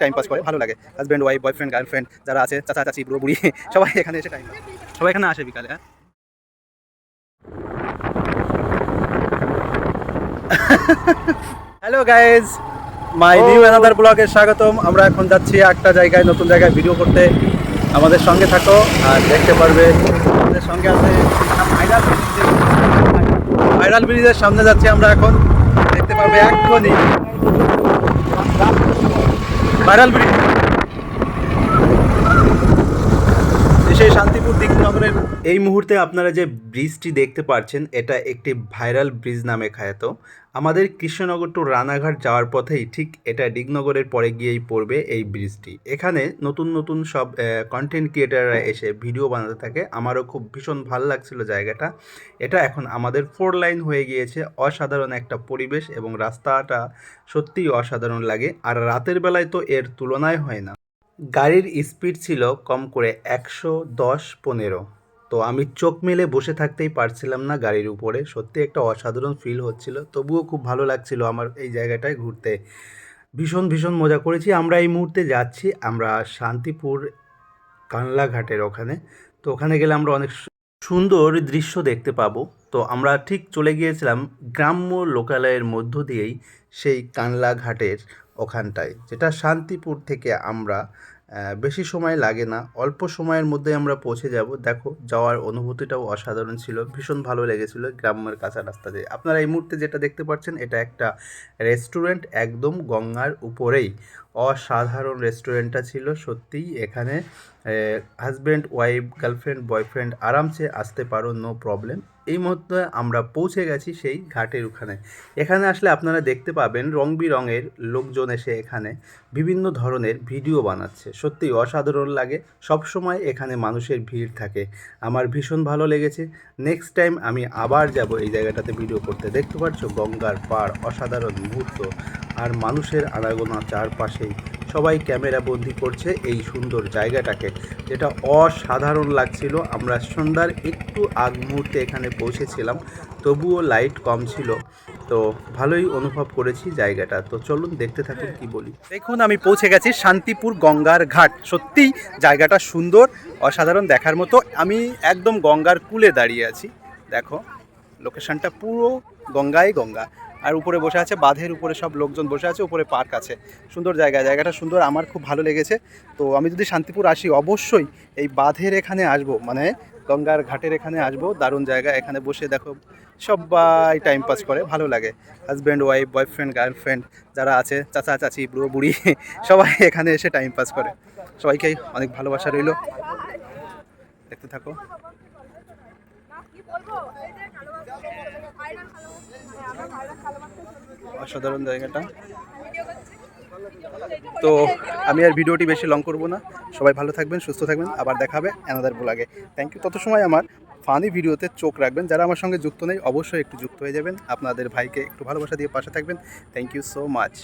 Time pass করে ভালো লাগে। হাজব্যান্ড ওয়াইফ বয়ফ্রেন্ড গার্লফ্রেন্ড যারা আছে চাচা চাচি বুড়ো বুড়ি সবাই এখানে এসে টাইম সবাই এখানে আসে বিকালে হ্যাঁ? Hello guys my new another ব্লগে স্বাগতম। আমরা এখন যাচ্ছি একটা জায়গায় নতুন জায়গায় ভিডিও করতে। আমাদের সঙ্গে থাকো আর দেখতে পারবে আমাদের সঙ্গে আছে ভাইরাল ভাইরাল ব্রিজের সামনে যাচ্ছি আমরা এখন। দেখতে পারবে এক্ষুনি। ভাইরাল ব্রিজ সেই শান্তিপুর দিকনগরের এই মুহূর্তে আপনারা যে ব্রিজটি দেখতে পাচ্ছেন এটা একটি ভাইরাল ব্রিজ নামে খ্যাত। আমাদের কৃষ্ণনগর টু রানাঘাট যাওয়ার পথেই ঠিক এটা ডিগনগরের পরে গিয়েই পড়বে এই ব্রিজটি। এখানে নতুন নতুন সব কন্টেন্ট ক্রিয়েটাররা এসে ভিডিও বানাতে থাকে। আমারও খুব ভীষণ ভালো লাগছিল জায়গাটা। এটা এখন আমাদের ফোর লাইন হয়ে গিয়েছে, অসাধারণ একটা পরিবেশ এবং রাস্তাটা সত্যিই অসাধারণ লাগে। আর রাতের বেলায় তো এর তুলনায় হয় না। গাড়ির স্পিড ছিল কম করে একশো দশ পনেরো। তো আমি চোখ মেলে বসে থাকতেই পারছিলাম না গাড়ির উপরে। সত্যি একটা অসাধারণ ফিল হচ্ছিল। তবুও খুব ভালো লাগছিল আমার এই জায়গাটায় ঘুরতে। ভীষণ ভীষণ মজা করেছি। আমরা এই মুহূর্তে যাচ্ছি আমরা শান্তিপুর কানলাঘাটের ওখানে। তো ওখানে গেলে আমরা অনেক সুন্দর দৃশ্য দেখতে পাবো। তো আমরা ঠিক চলে গিয়েছিলাম গ্রাম্য লোকালয়ের মধ্য দিয়েই সেই কানলা ঘাটের ওখানটায়। যেটা শান্তিপুর থেকে আমরা বেশি সময় লাগে না, অল্প সময়ের মধ্যে আমরা পৌঁছে যাব। দেখো, যাওয়ার অনুভূতিটাও অসাধারণ ছিল, ভীষণ ভালো লেগেছিল গ্রামের কাঁচা রাস্তা দিয়ে। আপনারা এই মুহূর্তে যেটা দেখতে পাচ্ছেন, এটা একটা রেস্টুরেন্ট একদম গঙ্গার উপরেই। অসাধারণ রেস্টুরেন্টটা ছিল, সত্যিই এখানে হাজব্যান্ড ওয়াইফ গার্লফ্রেন্ড বয়ফ্রেন্ড আরামসে আসতে পারো নো প্রবলেম এই মুহূর্তে আমরা পৌঁছে গেছি সেই ঘাটের ওখানে। এখানে আসলে আপনারা দেখতে পাবেন রং বিরঙের লোকজন এসে এখানে বিভিন্ন ধরনের ভিডিও বানাচ্ছে। সত্যি অসাধারণ লাগে সব সময় এখানে মানুষের ভিড় থাকে। আমার ভীষণ ভালো লেগেছে। নেক্সট টাইম আমি আবার যাব এই জায়গাটাতে ভিডিও করতে। দেখতে পাচ্ছ গঙ্গার পাড়, অসাধারণ মুহূর্ত। আর মানুষের আনাগোনা চারপাশেই সবাই ক্যামেরা বন্দি করছে এই সুন্দর জায়গাটাকে। যেটা অসাধারণ লাগছিল। আমরা সন্ধ্যার একটু আগ মুহূর্তে এখানে পৌঁছেছিলাম, তবুও লাইট কম ছিল। তো ভালোই অনুভব করেছি জায়গাটা। তো চলুন দেখতে থাকুন কি বলি। দেখুন, আমি পৌঁছে গেছি শান্তিপুর গঙ্গার ঘাট। সত্যি জায়গাটা সুন্দর, অসাধারণ দেখার মতো। আমি একদম গঙ্গার কুলে দাঁড়িয়ে আছি। দেখো, লোকেশনটা পুরো গঙ্গায় গঙ্গা। আর উপরে বসে আছে, বাঁধের উপরে সব লোকজন বসে আছে, উপরে পার্ক আছে। সুন্দর জায়গা, জায়গাটা সুন্দর, আমার খুব ভালো লেগেছে। তো আমি যদি শান্তিপুর আসি, অবশ্যই এই বাঁধের এখানে আসব মানে গঙ্গার ঘাটের এখানে আসব, দারুণ জায়গা, এখানে বসে দেখো, সবাই টাইম পাস করে, ভালো লাগে। হাজব্যান্ড ওয়াইফ বয়ফ্রেন্ড গার্লফ্রেন্ড যারা আছে, চাচা, চাচি, বুড়ো, বুড়ি, সবাই এখানে এসে টাইম পাস করে। সবাইকেই অনেক ভালোবাসা রইল। দেখতে থাকো। অসাধারণ জায়গাটা। তো আমি আর ভিডিওটি বেশি লং করব না। সবাই ভালো থাকবেন সুস্থ থাকবেন। আবার দেখাবে অ্যানাদার ব্লগে থ্যাংক ইউ তত সময় আমার ফানি ভিডিওতে চোখ রাখবেন। যারা আমার সঙ্গে যুক্ত নেই অবশ্যই একটু যুক্ত হয়ে যাবেন। আপনাদের ভাইকে একটু ভালোবাসা দিয়ে পাশে থাকবেন। Thank you so much